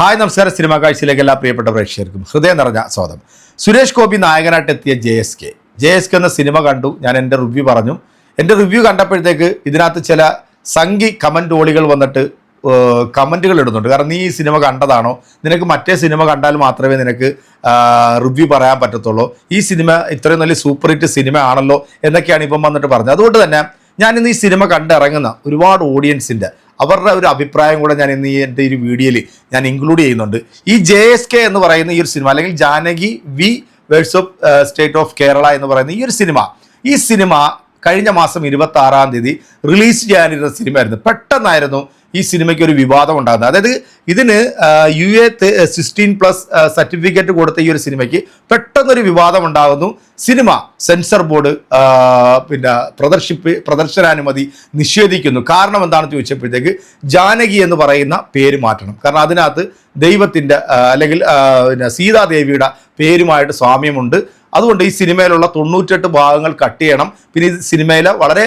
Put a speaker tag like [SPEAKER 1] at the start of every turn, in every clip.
[SPEAKER 1] Hi നമസ്കാരം. Cinema കാഴ്ചയിലേക്ക് എല്ലാ പ്രിയപ്പെട്ട പ്രേക്ഷകർക്കും ഹൃദയം നിറഞ്ഞ സ്വാഗതം. സുരേഷ് ഗോപി നായകനായിട്ട് എത്തിയ J S K. J S K എന്ന സിനിമ കണ്ടു. ഞാൻ എന്റെ റിവ്യൂ പറഞ്ഞു. എന്റെ റിവ്യൂ കണ്ടപ്പോഴത്തേക്ക് ഇതിനകത്ത് ചില സംഘി കമന്റ് ഓളികൾ വന്നിട്ട് കമന്റുകൾ ഇടുന്നുണ്ട്. കാരണം നീ ഈ സിനിമ കണ്ടതാണോ? നിനക്ക് മറ്റേ സിനിമ കണ്ടാൽ മാത്രമേ നിനക്ക് റിവ്യൂ പറയാൻ പറ്റത്തുള്ളൂ. ഈ സിനിമ ഇത്രയും നല്ല സൂപ്പർ ഹിറ്റ് സിനിമ ആണല്ലോ എന്നൊക്കെയാണ് ഇപ്പം വന്നിട്ട് പറഞ്ഞത്. അതുകൊണ്ട് തന്നെ ഞാൻ ഇന്ന് ഈ സിനിമ കണ്ടിറങ്ങുന്ന ഒരുപാട് ഓഡിയൻസിന്റെ അവരുടെ ഒരു അഭിപ്രായം കൂടെ ഞാൻ ഇന്ന് ഈ എന്റെ ഒരു വീഡിയോയിൽ ഞാൻ ഇൻക്ലൂഡ് ചെയ്യുന്നുണ്ട്. ഈ ജെ എസ് കെ എന്ന് പറയുന്ന ഈ ഒരു സിനിമ അല്ലെങ്കിൽ Janaki V versus of state of Kerala എന്ന് പറയുന്ന ഈ ഒരു സിനിമ ഈ സിനിമ കഴിഞ്ഞ മാസം ഇരുപത്തി ആറാം തീയതി റിലീസ് ചെയ്യാനിരുന്ന സിനിമയായിരുന്നു. പെട്ടെന്നായിരുന്നു ഈ സിനിമയ്ക്ക് ഒരു വിവാദം ഉണ്ടാകുന്നത്. അതായത് ഇതിന് U A sixteen plus certificate കൊടുത്ത ഈ ഒരു സിനിമയ്ക്ക് പെട്ടെന്നൊരു വിവാദം ഉണ്ടാകുന്നു സിനിമ സെൻസർ ബോർഡ് പിന്നെ പ്രദർശിപ്പ് പ്രദർശനാനുമതി നിഷേധിക്കുന്നു. കാരണം എന്താണെന്ന് ചോദിച്ചപ്പോഴത്തേക്ക് ജാനകി എന്ന് പറയുന്ന പേര് മാറ്റണം. കാരണം അതിനകത്ത് ദൈവത്തിന്റെ അല്ലെങ്കിൽ പിന്നെ സീതാദേവിയുടെ പേരുമായിട്ട് സാമ്യമുണ്ട്. അതുകൊണ്ട് ഈ സിനിമയിലുള്ള തൊണ്ണൂറ്റെട്ട് ഭാഗങ്ങൾ കട്ട് ചെയ്യണം. പിന്നെ ഈ സിനിമയിലെ വളരെ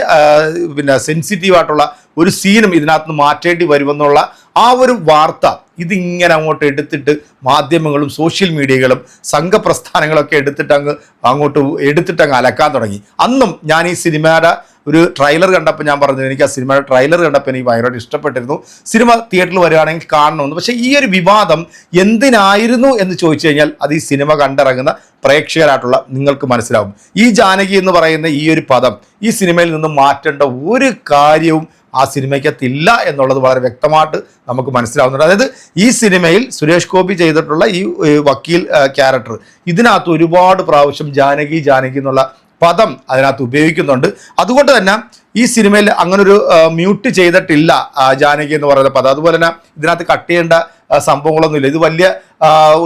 [SPEAKER 1] പിന്നെ സെൻസിറ്റീവായിട്ടുള്ള ഒരു സീനും ഇതിനകത്ത് മാറ്റേണ്ടി വരുമെന്നുള്ള ആ ഒരു വാർത്ത ഇതിങ്ങനെ അങ്ങോട്ട് എടുത്തിട്ട് മാധ്യമങ്ങളും സോഷ്യൽ മീഡിയകളും സംഘപ്രസ്ഥാനങ്ങളൊക്കെ എടുത്തിട്ട് അങ്ങ് അങ്ങോട്ട് എടുത്തിട്ട് അങ്ങ് അലക്കാൻ തുടങ്ങി. അന്നും ഞാൻ ഈ സിനിമയുടെ ഒരു ട്രെയിലർ കണ്ടപ്പോൾ ഞാൻ പറഞ്ഞു എനിക്ക് ആ സിനിമയുടെ ട്രെയിലർ കണ്ടപ്പോൾ എനിക്ക് ഭയങ്കരമായിട്ട് ഇഷ്ടപ്പെട്ടിരുന്നു. സിനിമ തിയേറ്ററിൽ വരികയാണെങ്കിൽ കാണണമെന്ന്. പക്ഷേ ഈ ഒരു വിവാദം എന്തിനായിരുന്നു എന്ന് ചോദിച്ചു കഴിഞ്ഞാൽ അത് ഈ സിനിമ കണ്ടിറങ്ങുന്ന പ്രേക്ഷകരായിട്ടുള്ള നിങ്ങൾക്ക് മനസ്സിലാവും. ഈ ജാനകി എന്ന് പറയുന്ന ഈ ഒരു പദം ഈ സിനിമയിൽ നിന്ന് മാറ്റേണ്ട ഒരു കാര്യവും ആ സിനിമയ്ക്കകത്തില്ല എന്നുള്ളത് വളരെ വ്യക്തമായിട്ട് നമുക്ക് മനസ്സിലാവുന്നുണ്ട്. അതായത് ഈ സിനിമയിൽ സുരേഷ് ഗോപി ചെയ്തിട്ടുള്ള ഈ വക്കീൽ ക്യാരക്ടർ ഇതിനകത്ത് ഒരുപാട് പ്രാവശ്യം ജാനകി ജാനകി എന്നുള്ള പദം അതിനകത്ത് ഉപയോഗിക്കുന്നുണ്ട്. അതുകൊണ്ട് തന്നെ ഈ സിനിമയിൽ അങ്ങനൊരു മ്യൂട്ട് ചെയ്തിട്ടില്ല ജാനകി എന്ന് പറയുന്ന പദം. അതുപോലെ തന്നെ ഇതിനകത്ത് കട്ട് ചെയ്യേണ്ട സംഭവങ്ങളൊന്നുമില്ല ഇത് വലിയ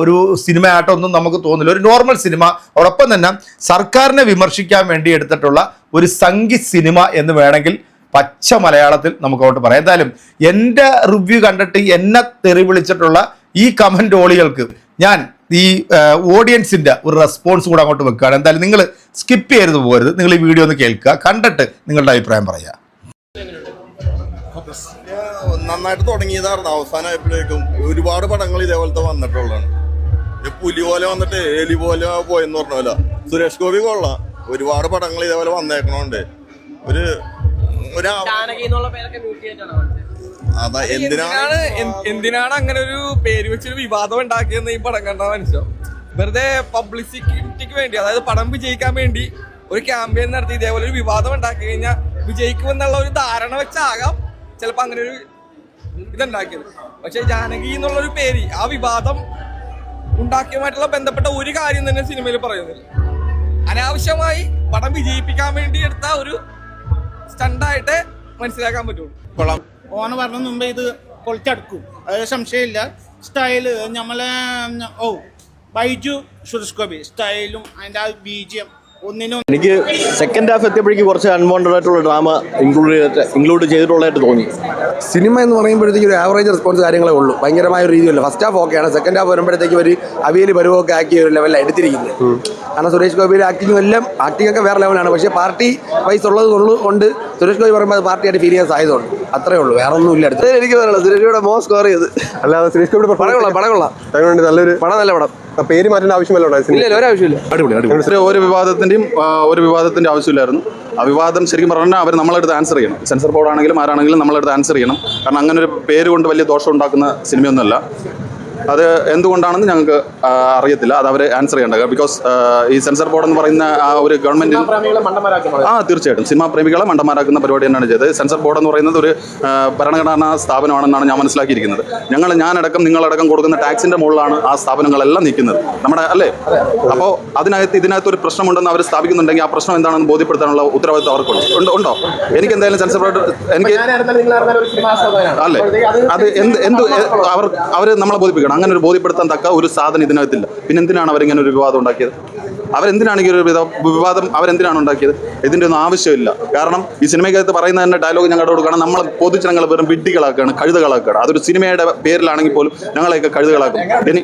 [SPEAKER 1] ഒരു ഒരു സിനിമയായിട്ടൊന്നും നമുക്ക് തോന്നില്ല ഒരു നോർമൽ സിനിമ. അതോടൊപ്പം തന്നെ സർക്കാരിനെ വിമർശിക്കാൻ വേണ്ടി എടുത്തിട്ടുള്ള ഒരു സംഗി സിനിമ എന്ന് വേണമെങ്കിൽ പച്ച മലയാളത്തിൽ നമുക്ക് അങ്ങോട്ട് പറയാം. എന്തായാലും എന്റെ റിവ്യൂ കണ്ടിട്ട് എന്നെ തെറി വിളിച്ചിട്ടുള്ള ഈ കമന്റ് ഓളികൾക്ക് ഞാൻ ഈ ഓഡിയൻസിന്റെ ഒരു റെസ്പോൺസ് കൂടെ അങ്ങോട്ട് വെക്കുകയാണ്. എന്തായാലും നിങ്ങൾ സ്കിപ്പ് ചെയ്ത് പോകരുത്. നിങ്ങൾ ഈ വീഡിയോ ഒന്ന് കേൾക്കുക. കണ്ടിട്ട് നിങ്ങളുടെ അഭിപ്രായം പറയുക.
[SPEAKER 2] നന്നായിട്ട് തുടങ്ങിയതായിരുന്നു. അവസാനമായപ്പോഴേക്കും ഒരുപാട് പടങ്ങൾ ഇതേപോലത്തെ വന്നിട്ടുള്ളതാണ്. പുലി പോലെ വന്നിട്ട് എലി പോലെ പോയെന്ന് പറഞ്ഞ പോലെ. സുരേഷ് ഗോപി കൊള്ളാം. ഒരുപാട് പടങ്ങൾ ഇതേപോലെ വന്നേക്കണോണ്ട്. ഒരു. അതാ എന്തിനാണ്
[SPEAKER 3] എന്തിനാണ് എന്തിനാണ് അങ്ങനെ ഒരു പേര് വെച്ചൊരു വിവാദം ഉണ്ടാക്കിയെന്ന് ഈ പടം കണ്ടാൽ മനസ്സിലാവും. വെറുതെ പബ്ലിസിറ്റിക്ക് വേണ്ടി അതായത് പടം വിജയിക്കാൻ വേണ്ടി ഒരു ക്യാമ്പയിൻ നടത്തി ഇതേപോലെ ഒരു വിവാദം ഉണ്ടാക്കി കഴിഞ്ഞാൽ വിജയിക്കുമെന്നുള്ള ഒരു ധാരണ വെച്ചാകാം ചിലപ്പോൾ അങ്ങനെ ഒരു ഇതുണ്ടാക്കിയത്. പക്ഷെ ജാനകി എന്നുള്ളൊരു പേര് ആ വിവാദം ഉണ്ടാക്കിയതുമായിട്ടുള്ള ബന്ധപ്പെട്ട ഒരു കാര്യം തന്നെ സിനിമയിൽ പറയുന്നില്ല. അനാവശ്യമായി പടം വിജയിപ്പിക്കാൻ വേണ്ടി എടുത്ത ഒരു സ്റ്റണ്ടായിട്ട് മനസ്സിലാക്കാൻ പറ്റുള്ളൂ.
[SPEAKER 4] ഓന പറഞ്ഞ മുമ്പേ ഇത് പൊളിച്ചടുക്കും. അത് സംശയമില്ല. സ്റ്റൈൽ നമ്മളെ ഓ ബൈജു സുരേഷ് ഗോപി. സ്റ്റൈലും അതിന്റെ ആ ബീജിയം
[SPEAKER 5] എനിക്ക് സെക്കൻഡ് ഹാഫ് എത്തിയപ്പോഴേക്ക് കുറച്ച് അൺവാണ്ടഡ് ആയിട്ടുള്ള ഡ്രാമ ഇൻക്ലൂഡ് ചെയ്തിട്ട് ഇൻക്ലൂഡ് ചെയ്തിട്ടുള്ളതായിട്ട് തോന്നി.
[SPEAKER 6] സിനിമ എന്ന് പറയുമ്പോഴത്തേക്ക് ഒരു ആവറേജ് റെസ്പോൺസ് കാര്യങ്ങളേ ഉള്ളൂ. ഭയങ്കരമായ ഒരു രീതിയല്ല. ഫസ്റ്റ് ഹാഫ് ഓക്കെയാണ് സെക്കൻഡ് ഹാഫ് വരുമ്പോഴത്തേക്ക് ഒരു അവിയൽ പരുവൊക്കെ ആക്കിയ ഒരു ലെവലിൽ എടുത്തിരിക്കുന്നത്. കാരണം സുരേഷ് ഗോപിയുടെ ആക്ടിങ്ങും എല്ലാം ആക്ടിങ്ങൊക്കെ വേറെ ലെവലാണ് പക്ഷേ പാർട്ടി വൈസ് ഉള്ളത് ഉള്ളു കൊണ്ട് സുരേഷ് ഗോപി പറയുമ്പോൾ അത് പാർട്ടിയായിട്ട് ഫീരിയസ് ആയതുകൊണ്ട് അത്രേ ഉള്ളൂ. വേറെ ഒന്നും ഇല്ല അടുത്ത്
[SPEAKER 5] എനിക്ക് പറയാനുള്ളത് സുരേഷ് ഗോപിയുടെ മോ സ്കോർ ചെയ്ത്.
[SPEAKER 7] അല്ലാതെ സുരേഷ് ഗോപിയുടെ
[SPEAKER 6] പടം കൊള്ളാം പടം കൊള്ളാം.
[SPEAKER 7] അതിന് നല്ലൊരു
[SPEAKER 6] പടം നല്ല പടം.
[SPEAKER 7] പേര് മാറ്റേണ്ട ആവശ്യമല്ലോ
[SPEAKER 6] ഇല്ല ഇല്ല ഒരാവശ്യമില്ല
[SPEAKER 7] അടിപൊളി അടിപൊളി.
[SPEAKER 8] ഒരു വിവാദത്തിന്റെയും ഒരു വിവാദത്തിന്റെ ആവശ്യമില്ലായിരുന്നു. ആ വിവാദം ശരിക്കും പറഞ്ഞാൽ അവർ നമ്മളെടുത്ത് ആൻസർ ചെയ്യണം. സെൻസർ ബോർഡ് ആണെങ്കിലും ആരാണെങ്കിലും നമ്മളെടുത്ത് ആൻസർ ചെയ്യണം. കാരണം അങ്ങനെ ഒരു പേര് കൊണ്ട് വലിയ ദോഷം ഉണ്ടാക്കുന്ന സിനിമയൊന്നുമല്ല. അത് എന്തുകൊണ്ടാണെന്ന് ഞങ്ങൾക്ക് അറിയത്തില്ല. അത് അവർ ആൻസർ ചെയ്യേണ്ട. ബിക്കോസ് ഈ സെൻസർ ബോർഡ് എന്ന് പറയുന്ന ആ ഒരു ഗവൺമെന്റ് ആ തീർച്ചയായിട്ടും. സിനിമാ പ്രേമികളെ മണ്ടന്മാരാക്കുന്ന പരിപാടി തന്നെയാണ് ചെയ്തത്. സെൻസർ ബോർഡ് എന്ന് പറയുന്നത് ഒരു ഭരണഘടനാ സ്ഥാപനമാണെന്നാണ് ഞാൻ മനസ്സിലാക്കിയിരിക്കുന്നത്. ഞങ്ങൾ ഞാനടക്കം നിങ്ങളടക്കം കൊടുക്കുന്ന ടാക്സിന്റെ മുകളിലാണ് ആ സ്ഥാപനങ്ങളെല്ലാം നിൽക്കുന്നത്. നമ്മുടെ അല്ലേ? അപ്പോൾ അതിനകത്ത് ഇതിനകത്ത് ഒരു പ്രശ്നമുണ്ടെന്ന് അവർ സ്ഥാപിക്കുന്നുണ്ടെങ്കിൽ ആ പ്രശ്നം എന്താണെന്ന് ബോധ്യപ്പെടുത്താനുള്ള ഉത്തരവാദിത്വം അവർക്കുണ്ട്. ഉണ്ടോ ഉണ്ടോ? എനിക്ക് എന്തായാലും സെൻസർ ബോർഡ് എനിക്ക് അല്ലേ? അത് എന്ത് എന്ത് അവർ അവർ നമ്മളെ ബോധിപ്പിക്കണം. അങ്ങനെ ഒരു ബോധ്യപ്പെടുത്താൻ തക്ക ഒരു സാധനം ഇതിനകത്തില്ല. പിന്നെ എന്തിനാണ് അവരിങ്ങനെ ഒരു വിവാദം ഉണ്ടാക്കിയത്? അവരെന്തിനാണ് ഈ ഒരു വിവാദം അവരെന്തിനാണ് ഉണ്ടാക്കിയത്? ഇതിന്റെ ഒന്നും ആവശ്യമില്ല. കാരണം ഈ സിനിമയ്ക്കകത്ത് പറയുന്ന തന്നെ ഡയലോഗ് ഞങ്ങളുടെ കൊടുക്കണം നമ്മൾ പൊതുജനങ്ങൾ വെറും വിഡ്ഢികളാക്കുകയാണ് കഴുതകളാക്കുകയാണ്. അതൊരു സിനിമയുടെ പേരിലാണെങ്കിൽ പോലും ഞങ്ങളെയൊക്കെ കഴുതകളാക്കും. ഇനി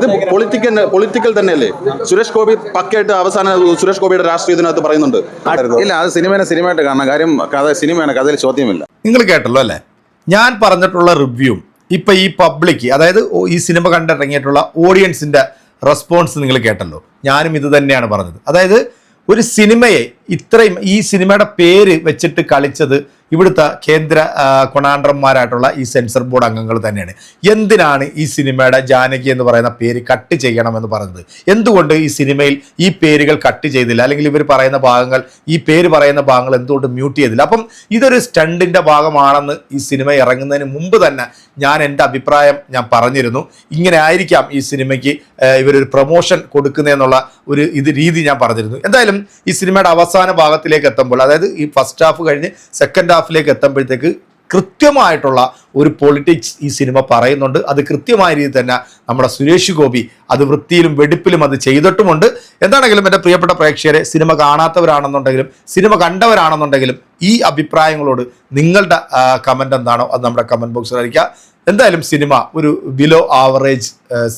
[SPEAKER 8] ഇത് പൊളിറ്റിക്കൽ പൊളിറ്റിക്കൽ തന്നെയല്ലേ? സുരേഷ് ഗോപി പക്കയായിട്ട് അവസാന സുരേഷ് ഗോപിയുടെ രാഷ്ട്രീയ ഇതിനകത്ത് പറയുന്നുണ്ട്.
[SPEAKER 9] ഇല്ല അത് സിനിമേനെ സിനിമയായിട്ട് കാണണം. കാര്യം കഥ സിനിമയാണ് കഥയിൽ ചോദ്യമില്ല.
[SPEAKER 1] നിങ്ങൾ കേട്ടല്ലോ അല്ലേ? ഞാൻ പറഞ്ഞിട്ടുള്ള റിവ്യൂ ഇപ്പൊ ഈ പബ്ലിക് അതായത് ഈ സിനിമ കണ്ടിറങ്ങിയിട്ടുള്ള ഓഡിയൻസിന്റെ റെസ്പോൺസ് നിങ്ങൾ കേട്ടല്ലോ. ഞാനും ഇത് തന്നെയാണ് പറഞ്ഞത്. അതായത് ഒരു സിനിമയെ ഇത്രയും ഈ സിനിമയുടെ പേര് വെച്ചിട്ട് കളിച്ചത് ഇവിടുത്തെ കേന്ദ്ര കൊണാണ്ടർമാരായിട്ടുള്ള ഈ സെൻസർ ബോർഡ് അംഗങ്ങൾ തന്നെയാണ്. എന്തിനാണ് ഈ സിനിമയുടെ ജാനകി എന്ന് പറയുന്ന പേര് കട്ട് ചെയ്യണമെന്ന് പറഞ്ഞത്? എന്തുകൊണ്ട് ഈ സിനിമയിൽ ഈ പേരുകൾ കട്ട് ചെയ്തില്ല? അല്ലെങ്കിൽ ഇവർ പറയുന്ന ഭാഗങ്ങൾ ഈ പേര് പറയുന്ന ഭാഗങ്ങൾ എന്തുകൊണ്ട് മ്യൂട്ട് ചെയ്തില്ല? അപ്പം ഇതൊരു സ്റ്റണ്ടിന്റെ ഭാഗമാണെന്ന് ഈ സിനിമ ഇറങ്ങുന്നതിന് മുമ്പ് തന്നെ ഞാൻ എന്റെ അഭിപ്രായം ഞാൻ പറഞ്ഞിരുന്നു. ഇങ്ങനെ ആയിരിക്കാം ഈ സിനിമയ്ക്ക് ഇവരൊരു പ്രൊമോഷൻ കൊടുക്കുന്നതെന്നുള്ള ഒരു ഇത് രീതി ഞാൻ പറഞ്ഞിരുന്നു. എന്തായാലും ഈ സിനിമയുടെ അവസാന ഭാഗത്തിലേക്ക് എത്തുമ്പോൾ അതായത് ഈ ഫസ്റ്റ് ഹാഫ് കഴിഞ്ഞ് സെക്കൻഡ് ഹാഫിലേക്ക് എത്തുമ്പോഴത്തേക്ക് കൃത്യമായിട്ടുള്ള ഒരു പൊളിറ്റിക്സ് ഈ സിനിമ പറയുന്നുണ്ട്. അത് കൃത്യമായ രീതിയിൽ തന്നെ നമ്മുടെ സുരേഷ് ഗോപി അത് വൃത്തിയിലും വെടിപ്പിലും അത് ചെയ്തിട്ടുമുണ്ട്. എന്താണെങ്കിലും എന്റെ പ്രിയപ്പെട്ട പ്രേക്ഷകരെ സിനിമ കാണാത്തവരാണെന്നുണ്ടെങ്കിലും സിനിമ കണ്ടവരാണെന്നുണ്ടെങ്കിലും ഈ അഭിപ്രായങ്ങളോട് നിങ്ങളുടെ കമന്റ് എന്താണോ അത് നമ്മുടെ കമന്റ് ബോക്സിൽ അറിയിക്കുക. എന്തായാലും സിനിമ ഒരു ബിലോ ആവറേജ്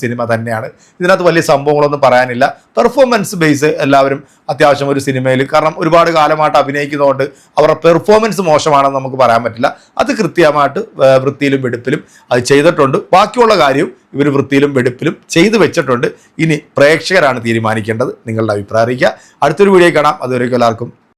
[SPEAKER 1] സിനിമ തന്നെയാണ്. ഇതിനകത്ത് വലിയ സംഭവങ്ങളൊന്നും പറയാനില്ല. പെർഫോമൻസ് ബേസ് എല്ലാവരും അത്യാവശ്യം ഒരു സിനിമയിൽ കാരണം ഒരുപാട് കാലമായിട്ട് അഭിനയിക്കുന്നതുകൊണ്ട് അവരുടെ പെർഫോമൻസ് മോശമാണെന്ന് നമുക്ക് പറയാൻ പറ്റില്ല. അത് കൃത്യമായിട്ട് വൃത്തിയിലും വെടുപ്പിലും അത് ചെയ്തിട്ടുണ്ട്. ബാക്കിയുള്ള കാര്യവും ഇവർ വൃത്തിയിലും വെടുപ്പിലും ചെയ്തു വെച്ചിട്ടുണ്ട്. ഇനി പ്രേക്ഷകരാണ് തീരുമാനിക്കേണ്ടത്. നിങ്ങളുടെ അഭിപ്രായം അറിയിക്കുക. അടുത്തൊരു വീഡിയോ കാണാം. അതുവരേക്കും എല്ലാവർക്കും